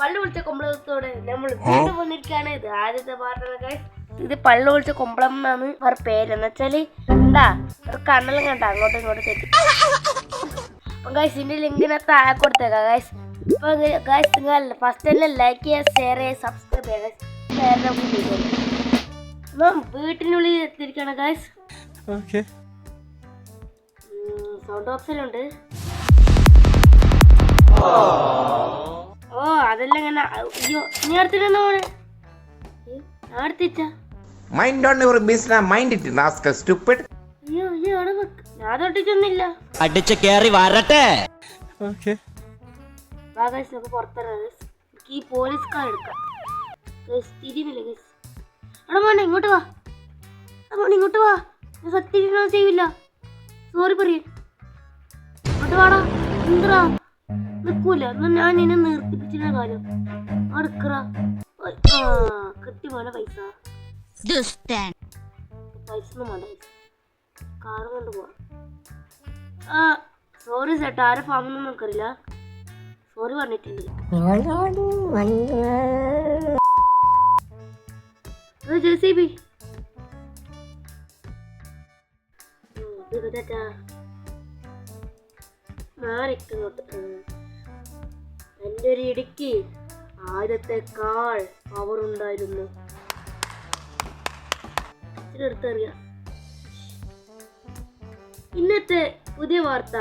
പള്ളി വിളിച്ച കൊമ്പളത്തോടെ നമ്മൾ വീണ്ടും വന്നിരിക്കുകയാണ്. ഇത് ആദ്യത്തെ പാട്ടാണ് ഇത് പള്ളി വിളിച്ച കൊമ്പളം എന്നാണ് അവർ പേര്. എന്ന് വെച്ചാൽ എന്താ? ഒരു കണ്ണെല്ലാം കണ്ട അങ്ങോട്ടും ഇങ്ങോട്ടും തെറ്റി. അപ്പം ഗൈസ് ഇന്റെ ലിങ്കിനെ താഴെ കൊടുത്തേക്കാം ഗൈസ്. അപ്പൊ ഗൈസ് നിങ്ങൾ ഫസ്റ്റ് തന്നെ ലൈക്ക് ചെയ്യുക ഷെയർ ചെയ്യുക സബ്സ്ക്രൈബ് ചെയ്യുക വേറെ വീട്ടിനുള്ളിൽ എത്തിയിരിക്കുകയാണ് ഗൈസ്. ഓക്കെ സൗണ്ട് ബോക്സിലുണ്ട് അയ്യോ നീ അടുത്തിരുന്ന മോനെ അടുത്തിച്ച Mind on your business, mind it, rascal stupid. അയ്യോ അയ്യോ അവിടെ വെക്ക് ഞാൻ തൊട്ടിട്ടൊന്നുമില്ല. അടിച്ച് കേറി വരട്ടെ. ഓക്കെ ഗൈസ് നമുക്ക് പുറത്തിറങ്ങാം guys. എനിക്ക് ഈ പോലീസ് കാർ എടുക്കാം. ഗൈസ് തിരിയുന്നില്ല ഗൈസ് എടാ മോനെ ഇങ്ങോട്ട് വാ. മോനെ ഇങ്ങോട്ട് വാ. ഞാൻ സത്യം ചെയ്യില്ല. സോറി പറയേ. ഇങ്ങോട്ട് വാടാ. എന്താ നിൽക്കൂല എന്നാ ഞാൻ നിന്നെ നിർത്തിപ്പിച്ചിരുന്ന കാര്യം അടുക്കറ കൃത്യമാണ് കിട്ടി മോനെ പൈസ. പൈസ ഒന്നും വേണ്ട. കാർ കൊണ്ട് പോവാം. ആ സോറി ചേട്ടാ. ആരെ ഫാമൊന്നും നമുക്കറിയില്ല സോറി പറഞ്ഞിട്ടുണ്ട്. ജെ സി ബി മാറിക്കങ്ങോട്ട് എന്റെ ഒരു ഇടുക്കി. ആദ്യത്തെക്കാൾ പവർ ഉണ്ടായിരുന്നു. ഇന്നത്തെ പുതിയ വാർത്ത.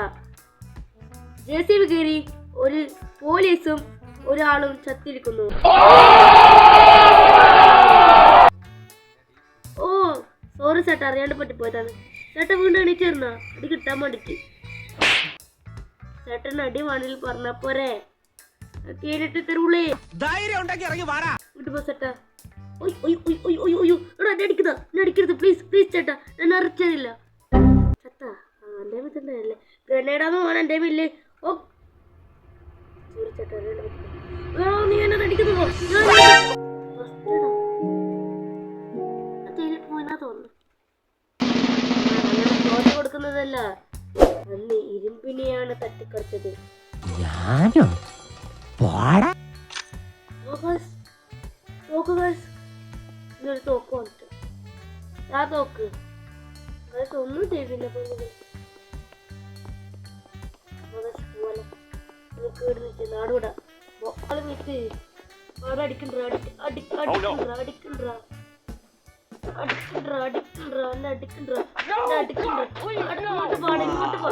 ജെ സി ബി കയറി ഒരു പോലീസും ഒരാളും ചത്തിരിക്കുന്നു. ഓ സോറി ചേട്ടാ അറിയാണ്ട് പറ്റിപ്പോയതാണ്. ചേട്ടൻ വീണ്ടും എണീച്ചിരുന്ന അടി കിട്ടാൻ വേണ്ടിട്ട്. ചേട്ടൻ അടി വേണിൽ പറഞ്ഞ പോരെ? കേട്ടിട്ട് തരൂളേ ധൈര്യം ഉണ്ടെങ്കിൽ ഇറങ്ങി വാടാ. വിട്ടു പോ ചേട്ടാ അടിക്കരുത്. പ്ലീസ് പ്ലീസ് ചേട്ടാ. ഞാൻ ചേട്ടാ ആ എന്റെ മില്ലേ ഗ്രനേഡാന്ന് പോകാൻ എന്റെ മില്ലേ ഓ. സോറി ചേട്ടാ അറിയാണ്ട് പറ്റിപ്പോയി. ആ, നീ എന്നെ അടിക്കുന്നു കൊടുക്കുന്നതല്ല. അന്ന് ഇരുമ്പിനെയാണ് തട്ടിക്കറിച്ചത് ഞാനോ? പോടാ. നോക്ക് ഗൈസ് ഇതൊരു തോക്ക്. വന്നിട്ട് ആ തോക്ക് ഗൈസ് ഒന്നും. ചെയ്തില്ല പൊന്നുകൾ നമുക്ക് ഇവിടെ നിൽക്ക് നാടുവിടാ ബൊക്കാൾ നിൽക്ക് അവിടെ അടിക്കണ്ട അടിക്ക അടിക്ക അടിക്കണ്ട അടിക്കണ്ട അടിക്കണ്ട അടിക്കണ്ട അടിക്കണ്ട അടിക്കണ്ട ഇങ്ങോട്ട് പാടാ ഇങ്ങോട്ട് പാ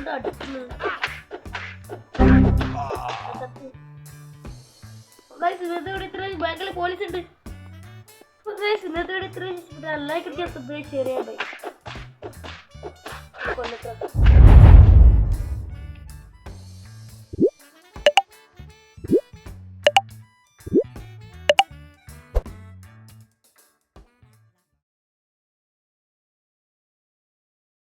ഇയാൾ വീണ്ടും അടിക്കുന്നു സത്യം. ഇന്നത്തെ ഇവിടെ ഇത്ര ബാങ്കിൽ പോലീസ് ഉണ്ട്. ഗൈസ് ഇന്നത്തെ വീഡിയോ ഇത്രയും ലൈക്ക് അടിക്കാൻ സബ്സ്ക്രൈബ് ഷെയർ ചെയ്യാൻ ബൈ കൊല്ലട്ടോ